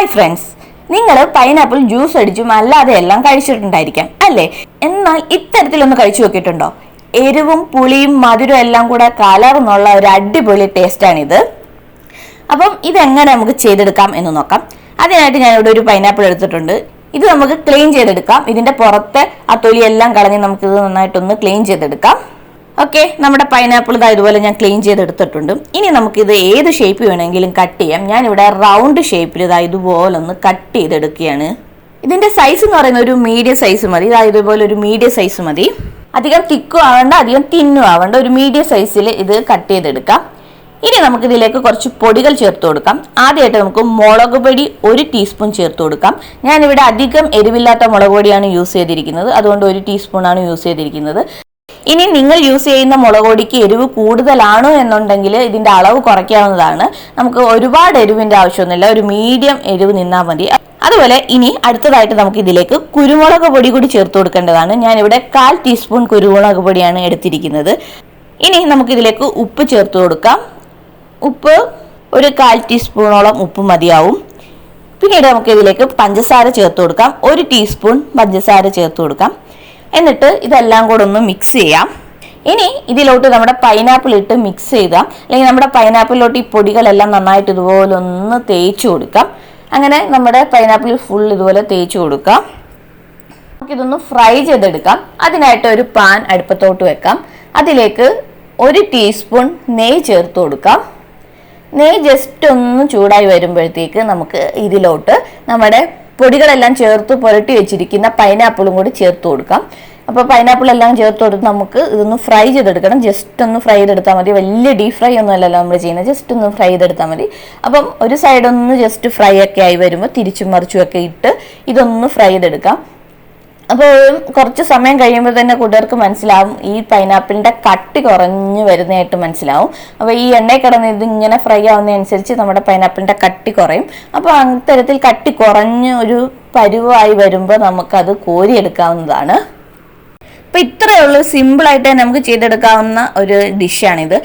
Hi friends നിങ്ങൾ pineapple juice അടിച്ചും അല്ലാതെ എല്ലാം കഴിച്ചിട്ടുണ്ടായിരിക്കാം അല്ലേ? എന്നാൽ ഇത്തരത്തിലൊന്ന് കഴിച്ചു നോക്കിയിട്ടുണ്ടോ? എരിവും പുളിയും മധുരവും എല്ലാം കൂടെ കലർന്നുള്ള ഒരു അടിപൊളി ടേസ്റ്റാണിത് അപ്പം ഇതെങ്ങനെ നമുക്ക് ചെയ്തെടുക്കാം എന്ന് നോക്കാം. അതിനായിട്ട് ഞാൻ ഇവിടെ ഒരു പൈനാപ്പിൾ എടുത്തിട്ടുണ്ട്. ഇത് നമുക്ക് ക്ലീൻ ചെയ്തെടുക്കാം. ഇതിന്റെ പുറത്തെ ആ തൊലിയെല്ലാം കളഞ്ഞ് നമുക്കിത് നന്നായിട്ടൊന്ന് ക്ലീൻ ചെയ്തെടുക്കാം. ഓക്കെ നമ്മുടെ പൈനാപ്പിൾ ഇതാ ഇതുപോലെ ഞാൻ ക്ലീൻ ചെയ്തെടുത്തിട്ടുണ്ട്. ഇനി നമുക്കിത് ഏത് ഷേപ്പ് വേണമെങ്കിലും കട്ട് ചെയ്യാം. ഞാനിവിടെ റൗണ്ട് ഷേപ്പിൽ ഇതാ ഇതുപോലെ ഒന്ന് കട്ട് ചെയ്തെടുക്കുകയാണ്. ഇതിന്റെ സൈസ് എന്ന് പറയുന്നത് ഒരു മീഡിയം സൈസ് മതി. ഇതാ ഇതുപോലെ ഒരു മീഡിയം സൈസ് മതി. അധികം തിക്കും ആവണ്ട അധികം തിന്നും ആവണ്ട. ഒരു മീഡിയം സൈസിൽ ഇത് കട്ട് ചെയ്തെടുക്കാം. ഇനി നമുക്ക് ഇതിലേക്ക് കുറച്ച് പൊടികൾ ചേർത്ത് കൊടുക്കാം. ആദ്യമായിട്ട് നമുക്ക് മുളക് പൊടി ഒരു ടീസ്പൂൺ ചേർത്ത് കൊടുക്കാം. ഞാനിവിടെ അധികം എരിവില്ലാത്ത മുളക് പൊടിയാണ് യൂസ് ചെയ്തിരിക്കുന്നത്. അതുകൊണ്ട് ഒരു ടീസ്പൂണാണ് യൂസ് ചെയ്തിരിക്കുന്നത്. ഇനി നിങ്ങൾ യൂസ് ചെയ്യുന്ന മുളക് പൊടിക്ക് എരിവ് കൂടുതലാണോ എന്നുണ്ടെങ്കിൽ ഇതിന്റെ അളവ് കുറയ്ക്കാവുന്നതാണ്. നമുക്ക് ഒരുപാട് എരിവിന്റെ ആവശ്യമൊന്നുമില്ല. ഒരു മീഡിയം എരിവ് നിന്നാൽ മതി. അതുപോലെ ഇനി അടുത്തതായിട്ട് നമുക്ക് ഇതിലേക്ക് കുരുമുളക് പൊടി കൂടി ചേർത്ത് കൊടുക്കേണ്ടതാണ്. ഞാനിവിടെ കാൽ ടീസ്പൂൺ കുരുമുളക് പൊടിയാണ് എടുത്തിരിക്കുന്നത്. ഇനി നമുക്കിതിലേക്ക് ഉപ്പ് ചേർത്ത് കൊടുക്കാം. ഉപ്പ് ഒരു കാൽ ടീസ്പൂണോളം ഉപ്പ് മതിയാവും. പിന്നീട് നമുക്ക് ഇതിലേക്ക് പഞ്ചസാര ചേർത്ത് കൊടുക്കാം. ഒരു ടീസ്പൂൺ പഞ്ചസാര ചേർത്ത് കൊടുക്കാം. എന്നിട്ട് ഇതെല്ലാം കൂടെ ഒന്ന് മിക്സ് ചെയ്യാം. ഇനി ഇതിലോട്ട് നമ്മുടെ പൈനാപ്പിൾ ഇട്ട് മിക്സ് ചെയ്താൽ അല്ലെങ്കിൽ നമ്മുടെ പൈനാപ്പിളിലോട്ട് ഈ പൊടികളെല്ലാം നന്നായിട്ട് ഇതുപോലെ ഒന്ന് തേച്ച് കൊടുക്കാം. അങ്ങനെ നമ്മുടെ പൈനാപ്പിൾ ഫുൾ ഇതുപോലെ തേച്ച് കൊടുക്കാം. നമുക്കിതൊന്ന് ഫ്രൈ ചെയ്തെടുക്കാം. അതിനായിട്ട് ഒരു പാൻ അടുപ്പത്തോട്ട് വെക്കാം. അതിലേക്ക് ഒരു ടീസ്പൂൺ നെയ്യ് ചേർത്ത് കൊടുക്കാം. നെയ്യ് ജസ്റ്റ് ഒന്ന് ചൂടായി വരുമ്പോഴത്തേക്ക് നമുക്ക് ഇതിലോട്ട് നമ്മുടെ പൊടികളെല്ലാം ചേർത്ത് പുരട്ടി വെച്ചിരിക്കുന്ന പൈനാപ്പിളും കൂടി ചേർത്ത് കൊടുക്കാം. അപ്പോൾ പൈനാപ്പിൾ എല്ലാം ചേർത്ത് കൊടുത്ത് നമുക്ക് ഇതൊന്ന് ഫ്രൈ ചെയ്തെടുക്കണം. ജസ്റ്റ് ഒന്ന് ഫ്രൈ ചെയ്തെടുത്താൽ മതി. വലിയ ഡീപ് ഫ്രൈ ഒന്നും അല്ലല്ലോ നമ്മൾ ചെയ്യുന്നത്. ജസ്റ്റ് ഒന്ന് ഫ്രൈ ചെയ്തെടുത്താൽ മതി. അപ്പം ഒരു സൈഡൊന്ന് ജസ്റ്റ് ഫ്രൈ ഒക്കെ ആയി വരുമ്പോൾ തിരിച്ചും മറിച്ചും ഒക്കെ ഇട്ട് ഇതൊന്ന് ഫ്രൈ ചെയ്തെടുക്കാം. അപ്പോൾ കുറച്ച് സമയം കഴിയുമ്പോൾ തന്നെ കൂട്ടുകാർക്ക് മനസ്സിലാവും ഈ പൈനാപ്പിളിന്റെ കട്ടി കുറഞ്ഞു വരുന്നതായിട്ട് മനസ്സിലാവും. അപ്പോൾ ഈ എണ്ണയിൽ കിടന്ന് ഇത് ഇങ്ങനെ ഫ്രൈ ആവുന്നതനുസരിച്ച് നമ്മുടെ പൈനാപ്പിളിന്റെ കട്ടി കുറയും. അപ്പോൾ അത്തരത്തിൽ കട്ടി കുറഞ്ഞ ഒരു പരുവായി വരുമ്പോൾ നമുക്കത് കോരിയെടുക്കാവുന്നതാണ്. അപ്പോൾ ഇത്രയേ ഉള്ളൂ. സിമ്പിളായിട്ട് നമുക്ക് ചെയ്തെടുക്കാവുന്ന ഒരു ഡിഷാണിത്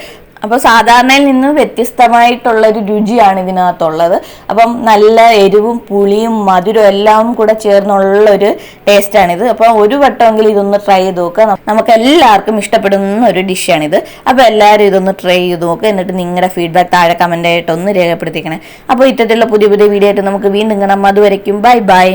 അപ്പോൾ സാധാരണയിൽ നിന്ന് വ്യത്യസ്തമായിട്ടുള്ള ഒരു രുചിയാണ് ഇതിനകത്തുള്ളത്. അപ്പം നല്ല എരിവും പുളിയും മധുരവും എല്ലാം കൂടെ ചേർന്നുള്ള ഒരു ടേസ്റ്റാണിത്. അപ്പോൾ ഒരു വട്ടമെങ്കിലും ഇതൊന്ന് ട്രൈ ചെയ്ത് നോക്കുക നമുക്ക് എല്ലാവർക്കും ഇഷ്ടപ്പെടുന്ന ഒരു ഡിഷാണിത്. അപ്പോൾ എല്ലാവരും ഇതൊന്ന് ട്രൈ ചെയ്ത് നോക്കുക എന്നിട്ട് നിങ്ങളുടെ ഫീഡ്ബാക്ക് താഴെ കമന്റ് ആയിട്ടൊന്ന് രേഖപ്പെടുത്തിക്കണേ അപ്പോൾ ഇത്തരത്തിലുള്ള പുതിയ പുതിയ വീഡിയോ ആയിട്ട് നമുക്ക് വീണ്ടും കാണാം. അതുവരയ്ക്കും ബൈ ബൈ.